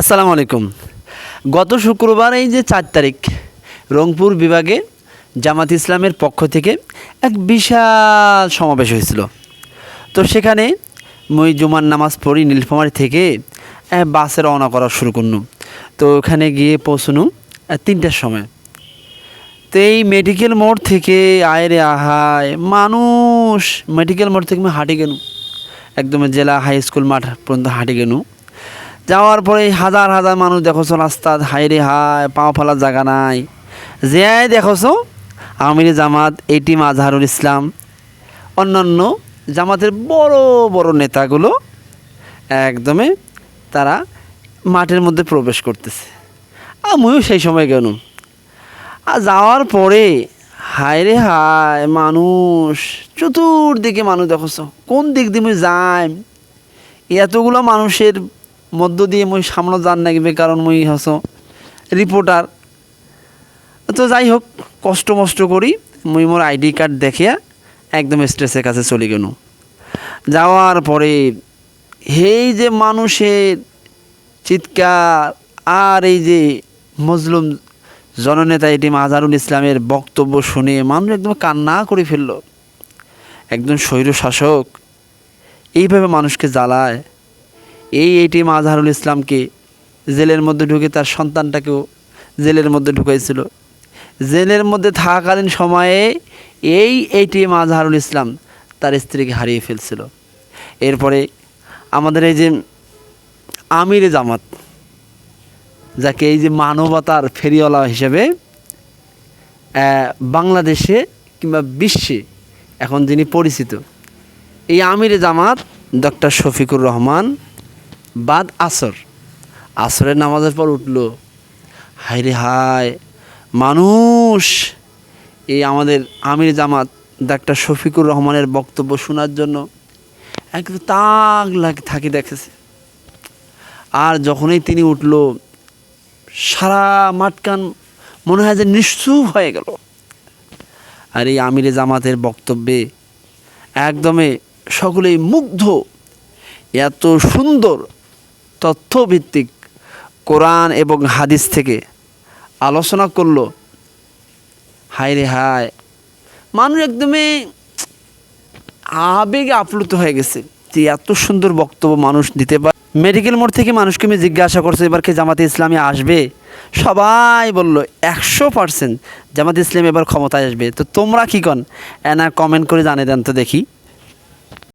আসসালামু আলাইকুম। গত শুক্রবার এই যে চার তারিখ, রংপুর বিভাগে জামাত ইসলামের পক্ষ থেকে এক বিশাল সমাবেশ হয়েছিল। তো সেখানে মই জুমার নামাজ পড়ি, নীলফামারি থেকে বাসে রওনা করা শুরু করনু। তো ওখানে গিয়ে পৌঁছনু তিনটার সময়। তো এই মেডিকেল মোড় থেকে আয় রে আহায়, মানুষ মেডিকেল মোড় থেকে আমি হাঁটি গেলু একদম জেলা হাই স্কুল মাঠ পর্যন্ত হাঁটি গেলু যাওয়ার পরে হাজার হাজার মানুষ দেখোছো রাস্তা হাই রে হায়, পাও ফেলার জায়গা নাই। যে দেখোছো, আমির জামাত, এটিম আজহারুল ইসলাম, অন্যান্য জামাতের বড় বড় নেতাগুলো একদমে তারা মাঠের মধ্যে প্রবেশ করতেছে। আমিও সেই সময় গেলাম। আর যাওয়ার পরে হায় রে হায়, মানুষ, চতুর্দিকে মানুষ দেখছ, কোন দিক দিয়ে যাই? এতগুলো মানুষের মধ্য দিয়ে মুই সামনে যান লাগবে কারণ মুই হস রিপোর্টার তো যাই হোক, কষ্ট মষ্ট করি মুই মোর আইডি কার্ড দেখিয়া একদম স্টেজের কাছে চলে গেল। যাওয়ার পরে এই যে মানুষের চিৎকার আর এই যে মজলুম জননেতা এটি মাজারুল ইসলামের বক্তব্য শুনে মানুষ একদম কান্না করে ফেলল। একজন স্বৈর শাসক এইভাবে মানুষকে জ্বালায়। এই এটি মাজারুল ইসলামকে জেলের মধ্যে ঢুকে তার সন্তানটাকেও জেলের মধ্যে ঢুকাইছিল। জেলের মধ্যে থাকাকালীন সময়ে এই এইটি মাজাহারুল ইসলাম তার স্ত্রীকে হারিয়ে ফেলছিল। এরপরে আমাদের এই যে আমিরে জামাত, যাকে এই যে মানবতার ফেরিওয়ালা হিসেবে বাংলাদেশে কিংবা বিশ্বে এখন যিনি পরিচিত, এই আমিরে জামাত ডক্টর শফিকুর রহমান বাদ আসর। আসরের নামাজের পর উঠল। হায় রে হায়, মানুষ! এই আমাদের আমির জামাত ডাক্তার শফিকুর রহমানের বক্তব্য শোনার জন্য একদম তাক লাগে থাকি দেখেছে। আর যখনই তিনি উঠল, সারা মাটকান মনে হয় যে নিশ্চুপ হয়ে গেল। আর এই আমিরে জামাতের বক্তব্যে একদমে সকলেই মুগ্ধ। এত সুন্দর তথ্যভিত্তিক কোরআন এবং হাদিস থেকে আলোচনা করল। হায় রে হায়, মানুষ একদমই আবেগে আপ্লুত হয়ে গেছে যে এত সুন্দর বক্তব্য মানুষ দিতে পারে। মেডিকেল মোড় থেকে মানুষকে আমি জিজ্ঞাসা করছে, এবার কি জামাতে ইসলামী আসবে? সবাই বলল, একশো পার্সেন্ট জামাতে ইসলাম এবার ক্ষমতায় আসবে। তো তোমরা কী কন? এনা কমেন্ট করে জানিয়ে দেন তো দেখি।